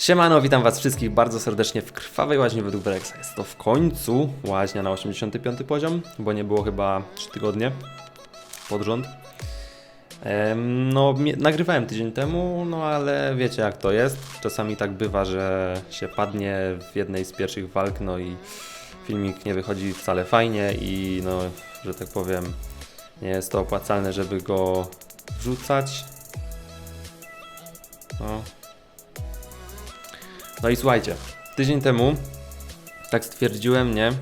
Siemano, witam was wszystkich bardzo serdecznie w Krwawej Łaźni według Brexa. Jest to w końcu łaźnia na 85 poziom, bo nie było chyba 3 tygodnie pod rząd. No, nagrywałem tydzień temu, no ale wiecie jak to jest. Czasami tak bywa, że się padnie w jednej z pierwszych walk, no i filmik nie wychodzi wcale fajnie i no, że tak powiem, nie jest to opłacalne, żeby go wrzucać. No, no i słuchajcie, tydzień temu tak stwierdziłem, nie?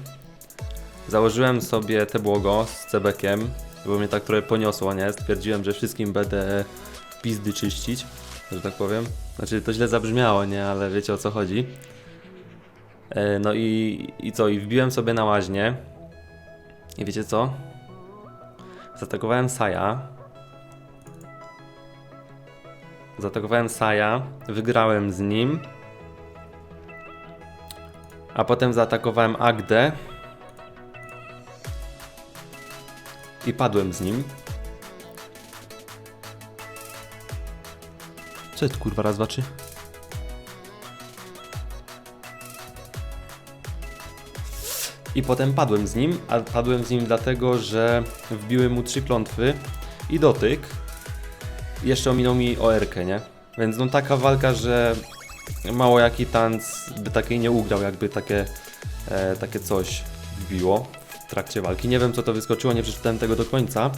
Założyłem sobie te błogo z cebekiem, bo mnie tak trochę poniosło, nie? Stwierdziłem, że wszystkim będę pizdy czyścić, że tak powiem. Znaczy to źle zabrzmiało, nie? Ale wiecie o co chodzi. E, no i, i co? I wbiłem sobie na łaźnię. I wiecie co? Zaatakowałem Saja. Zaatakowałem Saja, wygrałem z nim. A potem zaatakowałem Agdę. I padłem z nim. Co jest kurwa raz, dwa, trzy? I potem padłem z nim, a padłem z nim dlatego, że wbiły mu trzy klątwy i dotyk. Jeszcze ominął mi OR-kę, nie? Więc no taka walka, że mało jaki tanc by takiej nie ugrał, jakby takie, e, takie coś wbiło w trakcie walki. Nie wiem co to wyskoczyło, nie przeczytałem tego do końca.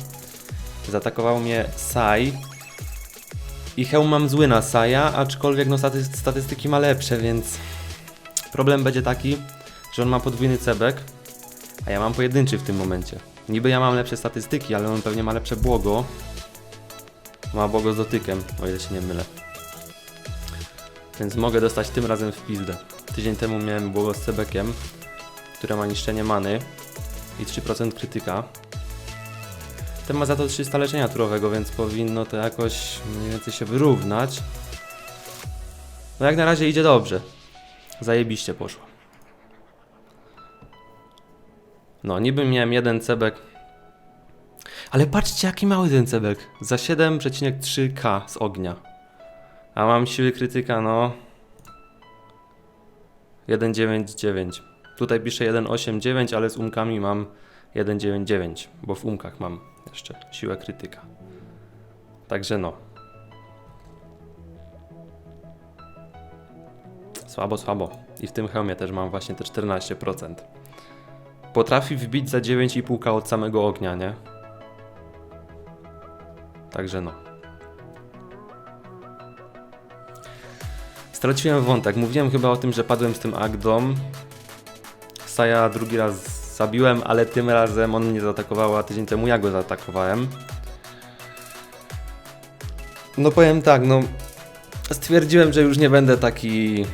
Zaatakował mnie Sai. I hełm mam zły na Saja, aczkolwiek no staty statystyki ma lepsze, więc problem będzie taki, że on ma podwójny cebek, a ja mam pojedynczy w tym momencie. Niby ja mam lepsze statystyki, ale on pewnie ma lepsze błogo. Ma błogo z dotykiem, o ile się nie mylę. Więc mogę dostać tym razem w pizdę. Tydzień temu miałem błogo z cebekiem, które ma niszczenie many i 3% krytyka. Ten ma za to 300 leczenia turowego, więc powinno to jakoś mniej więcej się wyrównać. No jak na razie idzie dobrze. Zajebiście poszło. No, niby miałem jeden cebek. Ale patrzcie, jaki mały ten cebek. Za 7,3k z ognia. A mam siły krytyka, no. 1,99. Tutaj piszę 1,89, ale z umkami mam 1,99, bo w umkach mam jeszcze siłę krytyka. Także no. Słabo, słabo. I w tym hełmie też mam właśnie te 14%. Potrafi wbić za 9,5k od samego ognia, nie? Także no. Straciłem wątek. Mówiłem chyba o tym, że padłem z tym Agdą. Saja drugi raz zabiłem, ale tym razem on mnie zaatakował, a tydzień temu ja go zaatakowałem. No powiem tak, no stwierdziłem, że już nie będę taki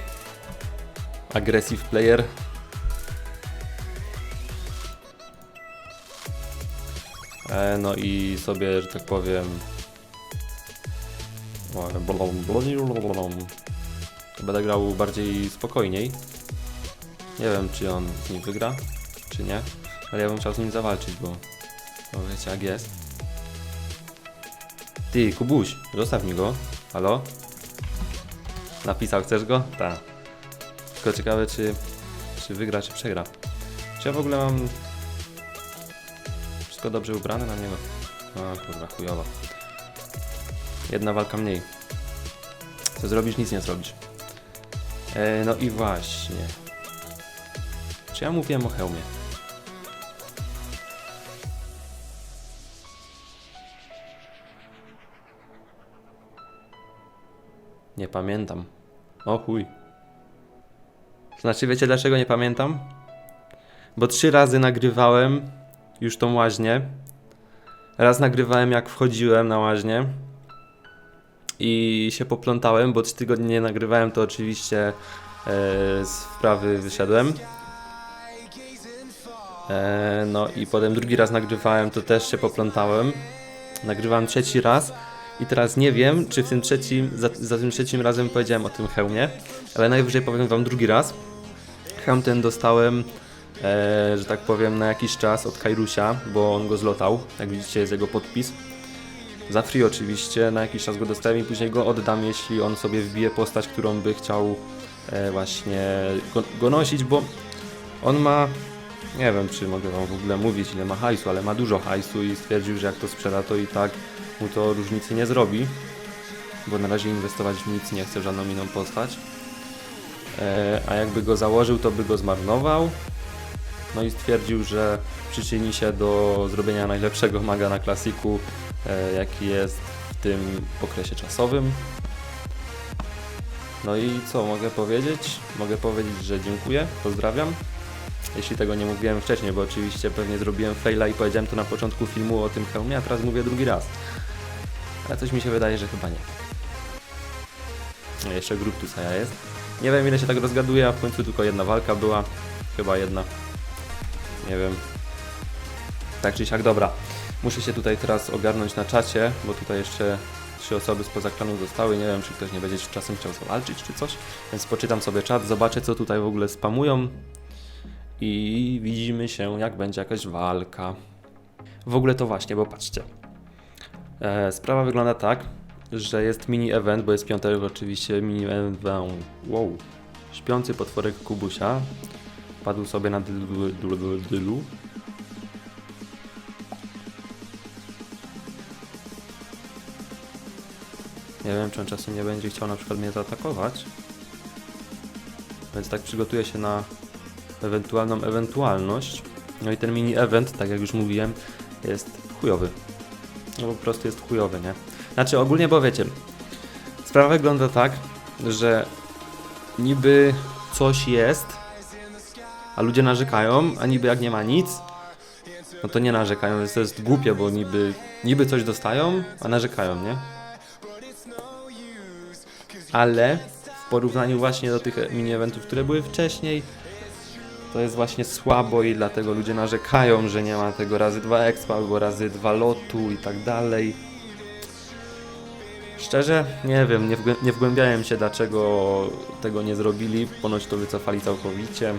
aggressive player. E, no i sobie, że tak powiem. Będę grał bardziej spokojniej. Nie wiem, czy on z nim wygra, czy nie. Ale ja bym chciał z nim zawalczyć, bo, bo wiecie jak jest. Ty, Kubuś, zostaw mi go. Halo? Napisał, chcesz go? Tak. Tylko ciekawe, czy, czy wygra, czy przegra. Czy ja w ogóle mam wszystko dobrze ubrane na niego? A kurwa, chujowo. Jedna walka mniej. Co zrobisz? Nic nie zrobisz. E, no i właśnie. Czy ja mówiłem o hełmie? Nie pamiętam. O chuj. Znaczy, wiecie dlaczego nie pamiętam? Bo trzy razy nagrywałem już tą łaźnię. Raz nagrywałem jak wchodziłem na łaźnię i się poplątałem, bo trzy tygodnie nie nagrywałem, to oczywiście e, z wprawy wysiadłem. E, no i potem drugi raz nagrywałem, to też się poplątałem. Nagrywałem trzeci raz i teraz nie wiem, czy w tym trzecim, za, za tym trzecim razem powiedziałem o tym hełmie, ale najwyżej powiem wam drugi raz. Hełm ten dostałem, e, że tak powiem, na jakiś czas od Kairusia, bo on go zlotał. Jak widzicie, jest jego podpis. Za free oczywiście, na jakiś czas go dostałem i później go oddam, jeśli on sobie wbije postać, którą by chciał e, właśnie go, go nosić, bo on ma, nie wiem czy mogę wam w ogóle mówić ile ma hajsu, ale ma dużo hajsu i stwierdził, że jak to sprzeda to i tak mu to różnicy nie zrobi, bo na razie inwestować w nic nie chce, żadną inną postać. E, a jakby go założył, to by go zmarnował. No i stwierdził, że przyczyni się do zrobienia najlepszego maga na klasiku, jaki jest w tym okresie czasowym. No i co mogę powiedzieć? Mogę powiedzieć, że dziękuję, pozdrawiam. Jeśli tego nie mówiłem wcześniej, bo oczywiście pewnie zrobiłem faila i powiedziałem to na początku filmu o tym hełmie, a teraz mówię drugi raz. Ale coś mi się wydaje, że chyba nie. No, Jeszcze Gruptusa ja jest. Nie wiem ile się tak rozgaduje, a w końcu tylko jedna walka była. Chyba jedna. Nie wiem. Tak czy siak, dobra. Muszę się tutaj teraz ogarnąć na czacie, bo tutaj jeszcze trzy osoby spoza klanu zostały. Nie wiem, czy ktoś nie będzie czasem chciał zawalczyć czy coś. Więc poczytam sobie czat, zobaczę co tutaj w ogóle spamują. I widzimy się, jak będzie jakaś walka. W ogóle to właśnie, bo patrzcie. E, sprawa wygląda tak, że jest mini event, bo jest piątek oczywiście mini event. Wow. Śpiący potworek Kubusia padł sobie na dylu, dylu, dylu, Nie wiem, czy on czasem nie będzie chciał na przykład mnie zaatakować. Więc tak przygotuję się na ewentualną ewentualność. No i ten mini event, tak jak już mówiłem, jest chujowy. No po prostu jest chujowy, nie? Znaczy ogólnie, bo wiecie, sprawa wygląda tak, że niby coś jest, a ludzie narzekają, a niby jak nie ma nic, no to nie narzekają, więc to jest głupie, bo niby, niby coś dostają, a narzekają, nie? Ale w porównaniu właśnie do tych mini-eventów, które były wcześniej, to jest właśnie słabo i dlatego ludzie narzekają, że nie ma tego razy 2 expa albo razy 2 lotu i tak dalej. Szczerze, nie wiem, nie, wgłę- nie wgłębiałem się dlaczego tego nie zrobili, ponoć to wycofali całkowicie,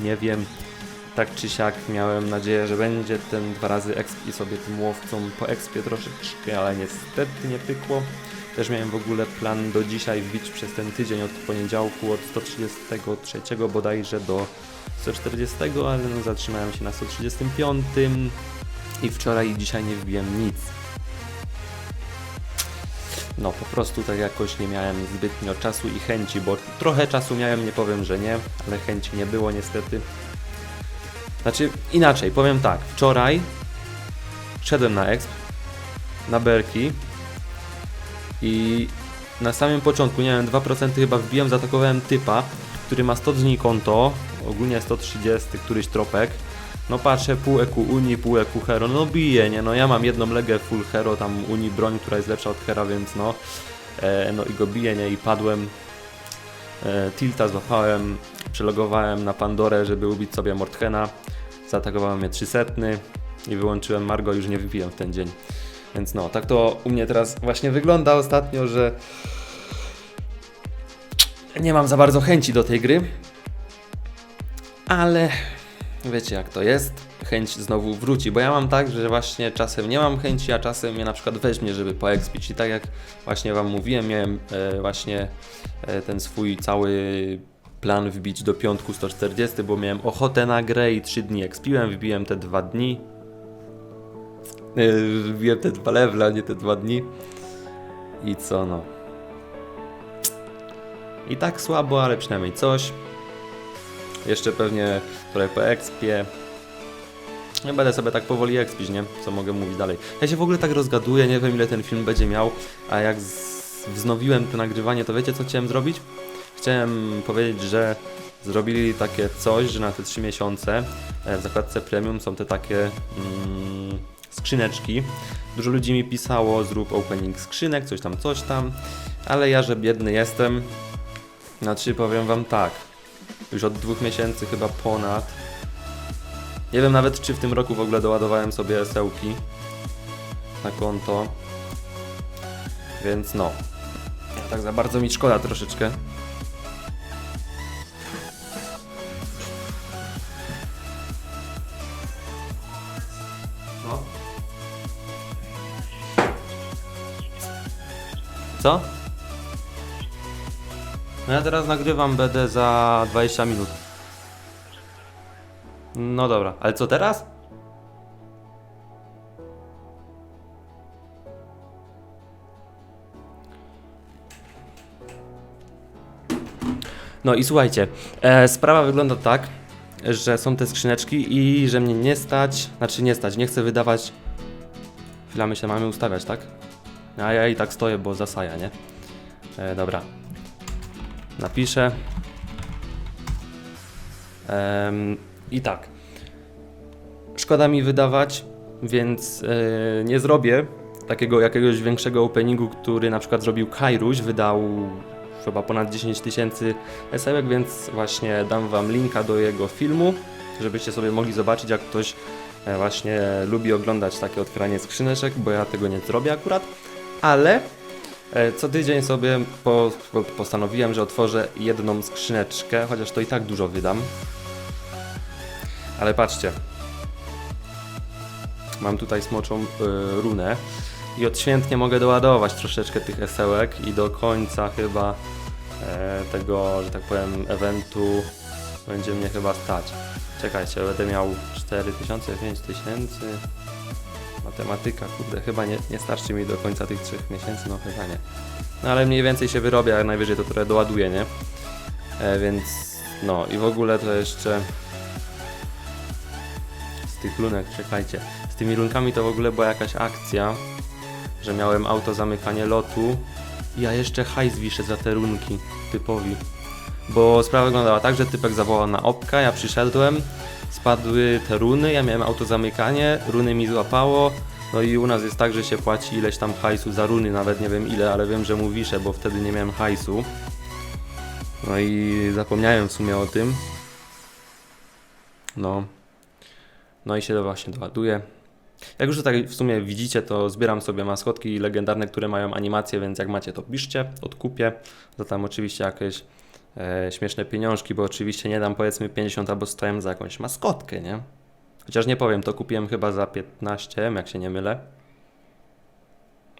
nie wiem. Tak czy siak miałem nadzieję, że będzie ten dwa razy exp i sobie tym łowcom po expie troszeczkę, ale niestety nie pykło. Też miałem w ogóle plan do dzisiaj wbić przez ten tydzień od poniedziałku od 133 bodajże do 140, ale no zatrzymałem się na 135 i wczoraj i dzisiaj nie wbiłem nic. No po prostu tak jakoś nie miałem zbytnio czasu i chęci, bo trochę czasu miałem, nie powiem, że nie, ale chęci nie było niestety. Znaczy inaczej, powiem tak, wczoraj szedłem na exp, na berki i na samym początku, nie wiem, 2% chyba wbiłem, zaatakowałem typa, który ma 100 dni konto, ogólnie 130 któryś tropek. No patrzę, pół EQ Uni, pół EQ Hero, no bije, nie, no ja mam jedną legę full Hero, tam Uni broń, która jest lepsza od Hera, więc no, e, no i go bije, nie, i padłem. E, tilta złapałem, przelogowałem na Pandorę, żeby ubić sobie Morthena, zaatakowałem mnie 300 i wyłączyłem Margo, już nie wypiłem w ten dzień. Więc no, tak to u mnie teraz właśnie wygląda ostatnio, że nie mam za bardzo chęci do tej gry, ale wiecie jak to jest, chęć znowu wróci, bo ja mam tak, że właśnie czasem nie mam chęci, a czasem mnie na przykład weźmie, żeby poekspić i tak jak właśnie Wam mówiłem, miałem e, właśnie e, ten swój cały plan wbić do piątku 140, bo miałem ochotę na grę i 3 dni ekspiłem, wbiłem te 2 dni, e, wbiłem te dwa levele, a nie te 2 dni i co no. I tak słabo, ale przynajmniej coś. Jeszcze pewnie trochę po expie. Nie będę sobie tak powoli expić, nie? Co mogę mówić dalej. Ja się w ogóle tak rozgaduję, nie wiem ile ten film będzie miał, a jak wznowiłem to nagrywanie, to wiecie co chciałem zrobić? Chciałem powiedzieć, że zrobili takie coś, że na te 3 miesiące e, w zakładce premium są te takie mm, skrzyneczki. Dużo ludzi mi pisało, zrób opening skrzynek, coś tam, coś tam, ale ja, że biedny jestem, znaczy powiem wam tak, już od dwóch miesięcy chyba ponad. Nie wiem nawet czy w tym roku w ogóle doładowałem sobie esełki na konto. Więc no. Tak za bardzo mi szkoda troszeczkę. Co? No ja teraz nagrywam BD za 20 minut. No dobra, ale co teraz? No i słuchajcie, e, sprawa wygląda tak, że są te skrzyneczki i że mnie nie stać, znaczy nie stać, nie chcę wydawać. Chwila, myślę, mamy ustawiać, tak? A ja i tak stoję, bo zasaja, nie? E, dobra. Napiszę. Em, I tak. Szkoda mi wydawać, więc e, nie zrobię takiego jakiegoś większego openingu, który na przykład zrobił Kairuś, wydał chyba ponad 10 tysięcy esełek, więc właśnie dam Wam linka do jego filmu, żebyście sobie mogli zobaczyć, jak ktoś e, właśnie lubi oglądać takie otwieranie skrzyneczek, bo ja tego nie zrobię akurat, ale e, co tydzień sobie po, po, postanowiłem, że otworzę jedną skrzyneczkę, chociaż to i tak dużo wydam. Ale patrzcie, mam tutaj smoczą y, runę i odświętnie mogę doładować troszeczkę tych esełek i do końca chyba e, tego, że tak powiem, eventu będzie mnie chyba stać. Czekajcie, będę miał 4000, 5000. Matematyka, kurde, chyba nie, nie starczy mi do końca tych 3 miesięcy, no chyba nie. No ale mniej więcej się wyrobię, jak najwyżej to trochę doładuję, nie? E, więc no i w ogóle to jeszcze z tych lunek, czekajcie. Z tymi lunkami to w ogóle była jakaś akcja, że miałem auto zamykanie lotu i ja jeszcze hajs wiszę za te runki typowi. Bo sprawa wyglądała tak, że typek zawołał na opka, ja przyszedłem, spadły te runy, ja miałem auto zamykanie, runy mi złapało, no i u nas jest tak, że się płaci ileś tam hajsu za runy, nawet nie wiem ile, ale wiem, że mu wiszę, bo wtedy nie miałem hajsu. No i zapomniałem w sumie o tym. No. No i się to właśnie doładuje. Jak już tutaj w sumie widzicie, to zbieram sobie maskotki legendarne, które mają animacje, więc jak macie, to piszcie, odkupię. Za tam oczywiście jakieś e, śmieszne pieniążki, bo oczywiście nie dam powiedzmy 50 albo 100 M za jakąś maskotkę, nie? Chociaż nie powiem, to kupiłem chyba za 15 M, jak się nie mylę.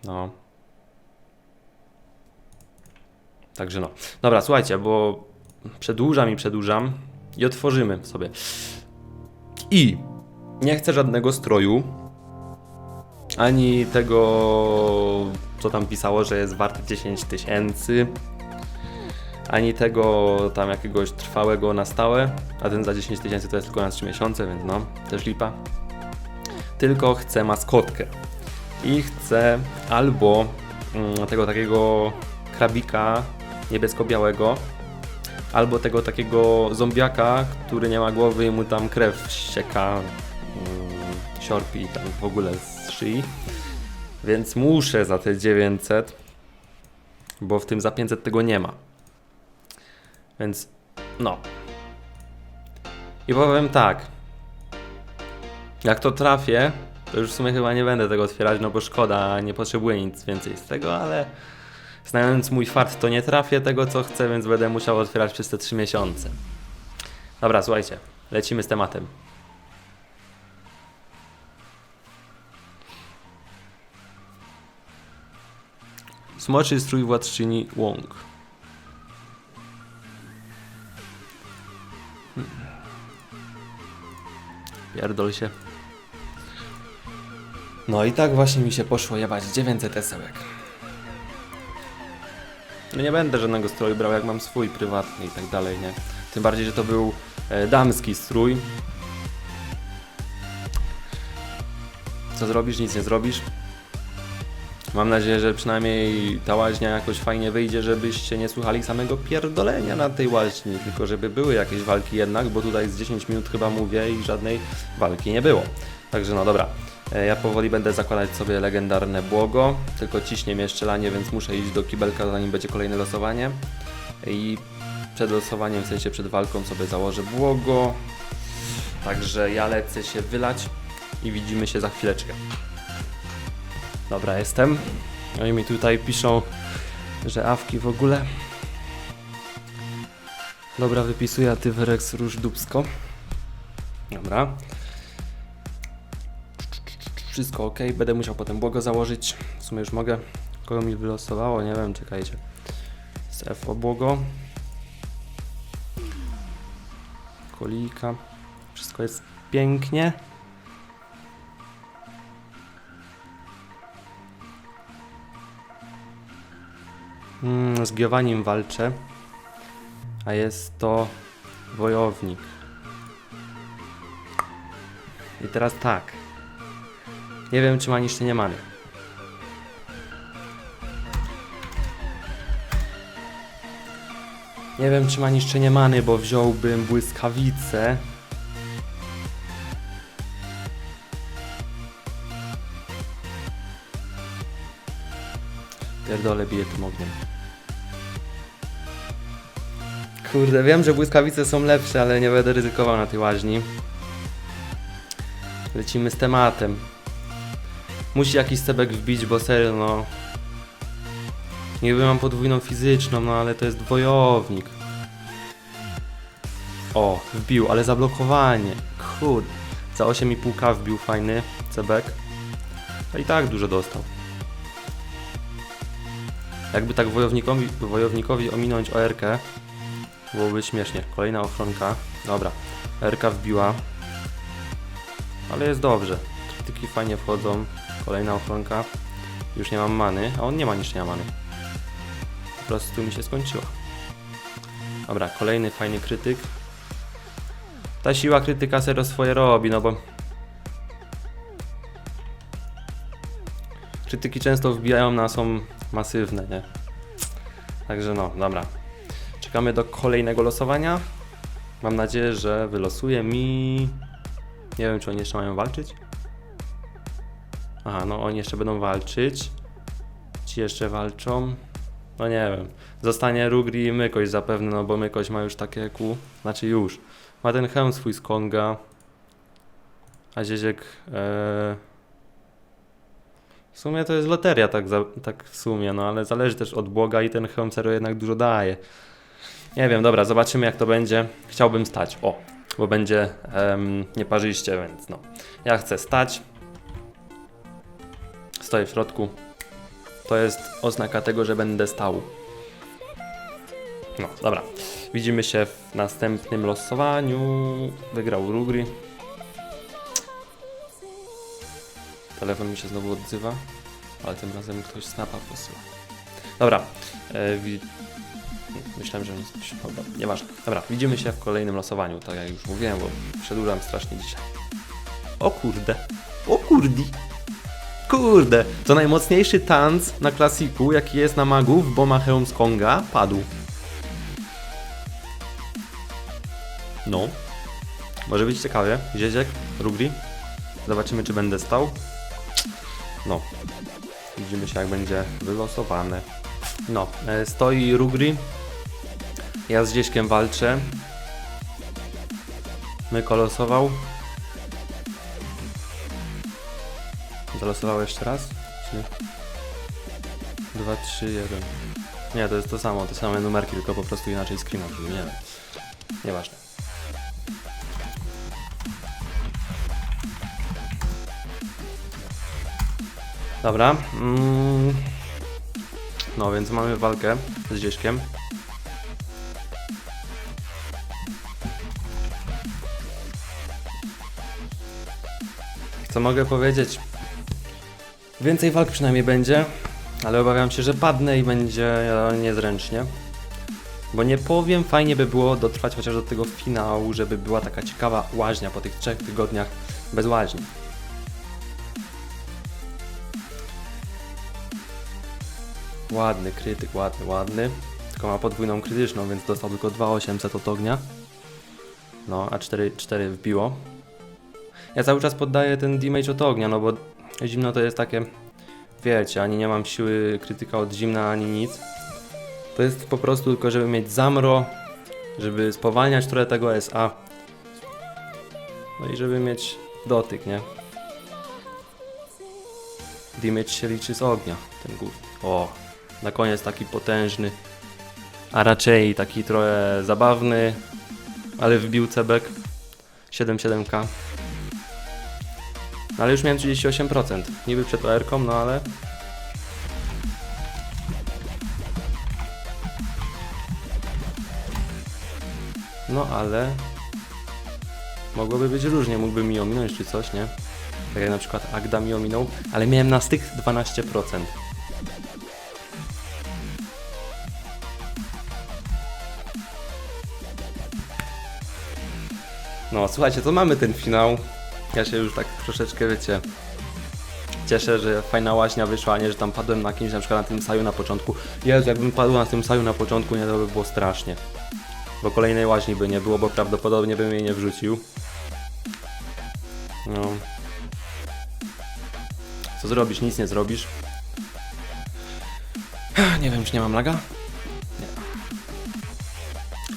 No. Także no. Dobra, słuchajcie, bo przedłużam i przedłużam i otworzymy sobie. I nie chcę żadnego stroju, ani tego, co tam pisało, że jest wart 10 tysięcy, ani tego tam jakiegoś trwałego na stałe, a ten za 10 tysięcy to jest tylko na 3 miesiące, więc no, też lipa. Tylko chcę maskotkę. I chcę albo mm, tego takiego krabika niebiesko-białego, albo tego takiego zombiaka, który nie ma głowy i mu tam krew ścieka, mm, siorpi tam w ogóle z szyi. Więc muszę za te 900, bo w tym za 500 tego nie ma. Więc no. I powiem tak. Jak to trafię, to już w sumie chyba nie będę tego otwierać, no bo szkoda, nie potrzebuję nic więcej z tego, ale znając mój fart, to nie trafię tego, co chcę, więc będę musiał otwierać przez te 3 miesiące. Dobra, słuchajcie, lecimy z tematem. Smoczy strój władczyni łąk. Pierdol się. No i tak właśnie mi się poszło jebać 900 esełek. No nie będę żadnego stroju brał, jak mam swój prywatny i tak dalej, nie? Tym bardziej, że to był e, damski strój. Co zrobisz? Nic nie zrobisz. Mam nadzieję, że przynajmniej ta łaźnia jakoś fajnie wyjdzie, żebyście nie słuchali samego pierdolenia na tej łaźni, tylko żeby były jakieś walki jednak, bo tutaj z 10 minut chyba mówię i żadnej walki nie było. Także no dobra, E, ja powoli będę zakładać sobie legendarne błogo, tylko ciśnie mnie strzelanie, więc muszę iść do kibelka zanim będzie kolejne losowanie. I przed losowaniem, w sensie przed walką sobie założę błogo. Także ja lecę się wylać i widzimy się za chwileczkę. Dobra, jestem. Oni mi tutaj piszą, że awki w ogóle. Dobra, wypisuję, a ty róż dubsko. Dobra. Wszystko ok, będę musiał potem błogo założyć. W sumie już mogę. Kogo mi wylosowało? Nie wiem, czekajcie. Z FO błogo. Kolika. Wszystko jest pięknie. Mm, z Giowanim walczę, a jest to wojownik. I teraz tak. Nie wiem, czy ma niszczenie many. Nie wiem, czy ma niszczenie many, bo wziąłbym błyskawicę. Pierdolę bije tym ogniem. Kurde, wiem, że błyskawice są lepsze, ale nie będę ryzykował na tej łaźni. Lecimy z tematem. Musi jakiś stebek wbić, bo serio, no... Niby mam podwójną fizyczną, no ale to jest wojownik. O, wbił, ale zablokowanie. Kurde. Za 8,5k wbił fajny cebek. A i tak dużo dostał. Jakby tak wojownikowi, wojownikowi ominąć OR-kę, byłoby śmiesznie. Kolejna ochronka. Dobra, RK wbiła. Ale jest dobrze. Krytyki fajnie wchodzą. Kolejna ochronka. Już nie mam many, a on nie ma niszczenia many. Po prostu mi się skończyła. Dobra, kolejny fajny krytyk. Ta siła krytyka serio swoje robi, no bo... Krytyki często wbijają na są masywne, nie? Także no, dobra. Czekamy do kolejnego losowania. Mam nadzieję, że wylosuje mi... Nie wiem, czy oni jeszcze mają walczyć? Aha, no oni jeszcze będą walczyć. Ci jeszcze walczą. No nie wiem. Zostanie Rugri i Mykoś zapewne, no bo Mykoś ma już takie kół. Znaczy już. Ma ten hełm swój z Konga. A Zieziek... E... W sumie to jest loteria, tak, za, tak w sumie, no ale zależy też od Boga i ten hełm serio jednak dużo daje. Nie wiem, dobra, zobaczymy jak to będzie. Chciałbym stać, o, bo będzie nieparzyście, więc no. Ja chcę stać. Stoję w środku. To jest oznaka tego, że będę stał. No, dobra. Widzimy się w następnym losowaniu. Wygrał Rugri. Telefon mi się znowu odzywa, ale tym razem ktoś snapa posyła. Dobra. E, Myślałem, że nic. Dobra, nieważne. Dobra, widzimy się w kolejnym losowaniu, tak jak już mówiłem, bo przedłużam strasznie dzisiaj. O kurde. O kurdi. Kurde. To najmocniejszy tanc na klasiku, jaki jest na magów, bo ma hełm z Konga, padł. No. Może być ciekawie. Zieziek, Rugri. Zobaczymy, czy będę stał. No. Widzimy się, jak będzie wylosowane. No. e, Stoi Rugri. Ja z Dzieśkiem walczę. Myko losował. Zalosował jeszcze raz? Czy... 2, 3, 1. Nie, to jest to samo, te same numerki, tylko po prostu inaczej screena nie Nieważne. Dobra. Mm. No więc mamy walkę z Dzieśkiem. Co mogę powiedzieć? Więcej walk przynajmniej będzie, ale obawiam się, że padnę i będzie niezręcznie. Bo nie powiem, fajnie by było dotrwać chociaż do tego finału, żeby była taka ciekawa łaźnia po tych trzech tygodniach bez łaźni. Ładny krytyk, ładny, ładny. Tylko ma podwójną krytyczną, więc dostał tylko 2800 od ognia. No, a 4, 4 wbiło. Ja cały czas poddaję ten damage od ognia, no bo zimno to jest takie, wiecie, ani nie mam siły krytyka od zimna, ani nic. To jest po prostu tylko, żeby mieć zamro, żeby spowalniać trochę tego SA. No i żeby mieć dotyk, nie? Damage się liczy z ognia, ten główny. O, na koniec taki potężny, a raczej taki trochę zabawny, ale wbił cebek 7-7k. No ale już miałem 38%. Niby przed OR-ką, no ale... No ale... Mogłoby być różnie, mógłby mi ominąć czy coś, nie? Tak jak na przykład Agda mi ominął, ale miałem na styk 12%. No, słuchajcie, to mamy ten finał. Ja się już tak troszeczkę, wiecie, cieszę, że fajna łaźnia wyszła, nie, że tam padłem na kimś, na przykład na tym saju na początku. Jezu, jakbym padł na tym saju na początku, nie, to by było strasznie. Bo kolejnej łaźni by nie było, bo prawdopodobnie bym jej nie wrzucił. No. Co zrobisz? Nic nie zrobisz. Nie wiem, czy nie mam laga? Nie.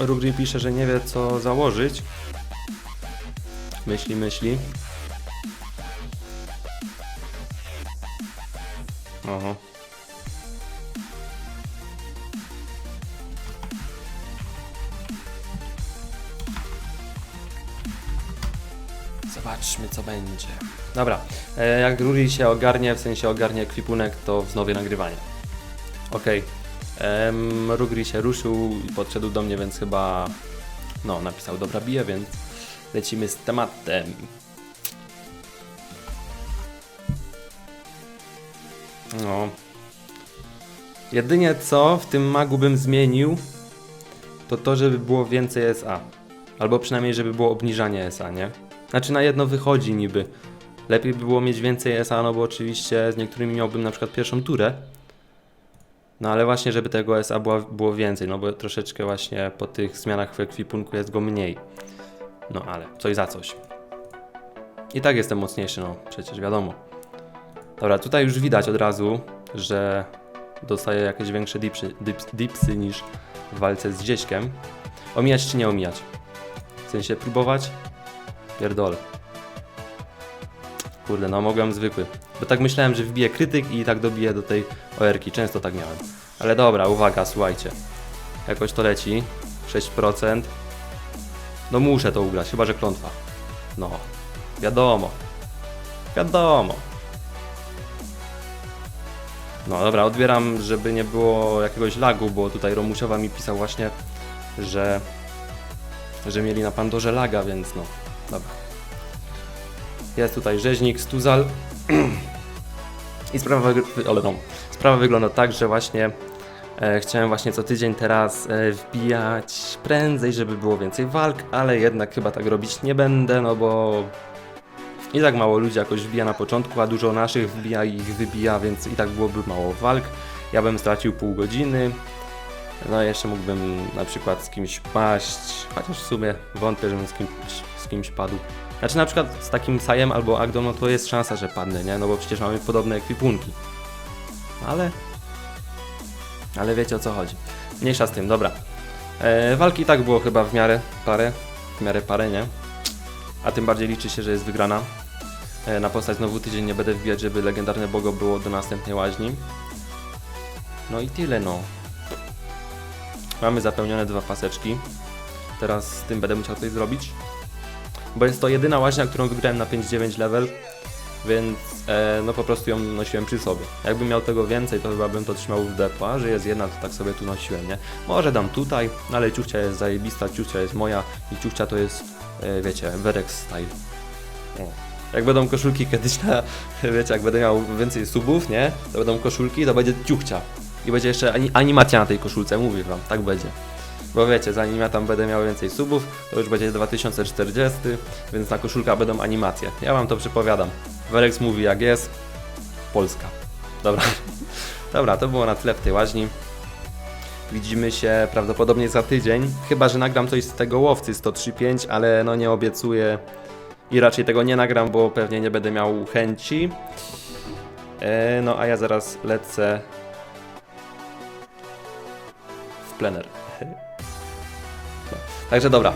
Rugri pisze, że nie wie co założyć. Myśli, myśli. Oho. Zobaczmy co będzie. Dobra, e, jak Ruri się ogarnie, w sensie ogarnie ekwipunek, to wznowię nagrywanie. Okej. Em, Rugri się ruszył i podszedł do mnie, więc chyba no, napisał dobra bije, więc lecimy z tematem. No. Jedynie co w tym magu bym zmienił, to to, żeby było więcej SA. Albo przynajmniej, żeby było obniżanie SA, nie? Znaczy na jedno wychodzi niby. Lepiej by było mieć więcej SA, no bo oczywiście z niektórymi miałbym na przykład pierwszą turę. No ale właśnie, żeby tego SA było, było więcej, no bo troszeczkę właśnie po tych zmianach w ekwipunku jest go mniej. No ale coś za coś. I tak jestem mocniejszy, no przecież wiadomo. Dobra, tutaj już widać od razu, że dostaję jakieś większe dipsy, dips, dipsy niż w walce z Dzieśkiem. Omijać czy nie omijać? W sensie próbować? Pierdolę. Kurde, no mogłem zwykły. Bo tak myślałem, że wbiję krytyk i tak dobiję do tej OR-ki. Często tak miałem. Ale dobra, uwaga, słuchajcie. Jakoś to leci. 6%. No muszę to ugrać, chyba że klątwa. No, wiadomo. Wiadomo. No dobra, odbieram, żeby nie było jakiegoś lagu, bo tutaj Romusiowa mi pisał właśnie, że, że mieli na Pandorze laga, więc no, dobra. Jest tutaj rzeźnik, Stuzal. I sprawa, ale no, sprawa wygląda tak, że właśnie chciałem właśnie co tydzień teraz e, wbijać prędzej, żeby było więcej walk, ale jednak chyba tak robić nie będę, no bo i tak mało ludzi jakoś wbija na początku, a dużo naszych wbija i ich wybija, więc i tak byłoby mało walk. Ja bym stracił pół godziny. No jeszcze mógłbym na przykład z kimś paść, chociaż w sumie wątpię, żebym z kimś, z kimś padł. Znaczy na przykład z takim Sajem albo Agdą, no to jest szansa, że padnę, nie? No bo przecież mamy podobne ekwipunki. Ale... Ale wiecie o co chodzi. Mniejsza z tym, dobra. E, walki i tak było chyba w miarę parę. W miarę parę, nie? A tym bardziej liczy się, że jest wygrana. E, Na postać znowu tydzień nie będę wbijać, żeby legendarne bogo było do następnej łaźni. No i tyle no. Mamy zapełnione dwa paseczki. Teraz z tym będę musiał coś zrobić. Bo jest to jedyna łaźnia, którą wygrałem na 5-9 level. Więc e, no po prostu ją nosiłem przy sobie. Jakbym miał tego więcej, to chyba bym to trzymał w depo, a że jest jedna, to tak sobie tu nosiłem, nie? Może dam tutaj, no ale ciuchcia jest zajebista, ciuchcia jest moja i ciuchcia to jest, e, wiecie, Werex style. O. Jak będą koszulki kiedyś na, wiecie, jak będę miał więcej subów, nie? To będą koszulki, to będzie ciuchcia. I będzie jeszcze ani, animacja na tej koszulce, mówię wam, tak będzie. Bo wiecie, zanim ja tam będę miał więcej subów, to już będzie 2040, więc na koszulka będą animacje. Ja wam to przypowiadam. Werex mówi jak jest. Polska. Dobra. Dobra, to było na tyle w tej łaźni. Widzimy się prawdopodobnie za tydzień. Chyba, że nagram coś z tego łowcy 103.5, ale no nie obiecuję. I raczej tego nie nagram, bo pewnie nie będę miał chęci. E, no a ja zaraz lecę w plener. Także dobra,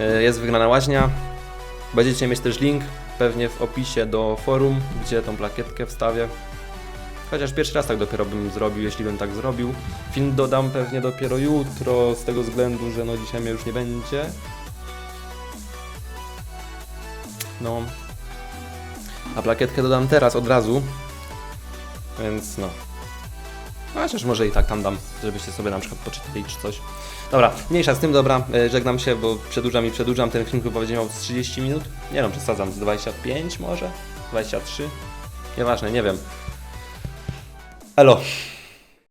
E, jest wygrana łaźnia. Będziecie mieć też link pewnie w opisie do forum, gdzie tą plakietkę wstawię. Chociaż pierwszy raz tak dopiero bym zrobił, jeśli bym tak zrobił. Film dodam pewnie dopiero jutro, z tego względu, że no dzisiaj mnie już nie będzie. No. A plakietkę dodam teraz, od razu. Więc no. No, Chociaż może i tak tam dam, żebyście sobie na przykład poczytali czy coś. Dobra, mniejsza z tym, dobra, e, żegnam się, bo przedłużam i przedłużam. Ten film chyba będzie miał z 30 minut. Nie wiem, przesadzam, z 25 może? 23? Nieważne, nie wiem. Elo.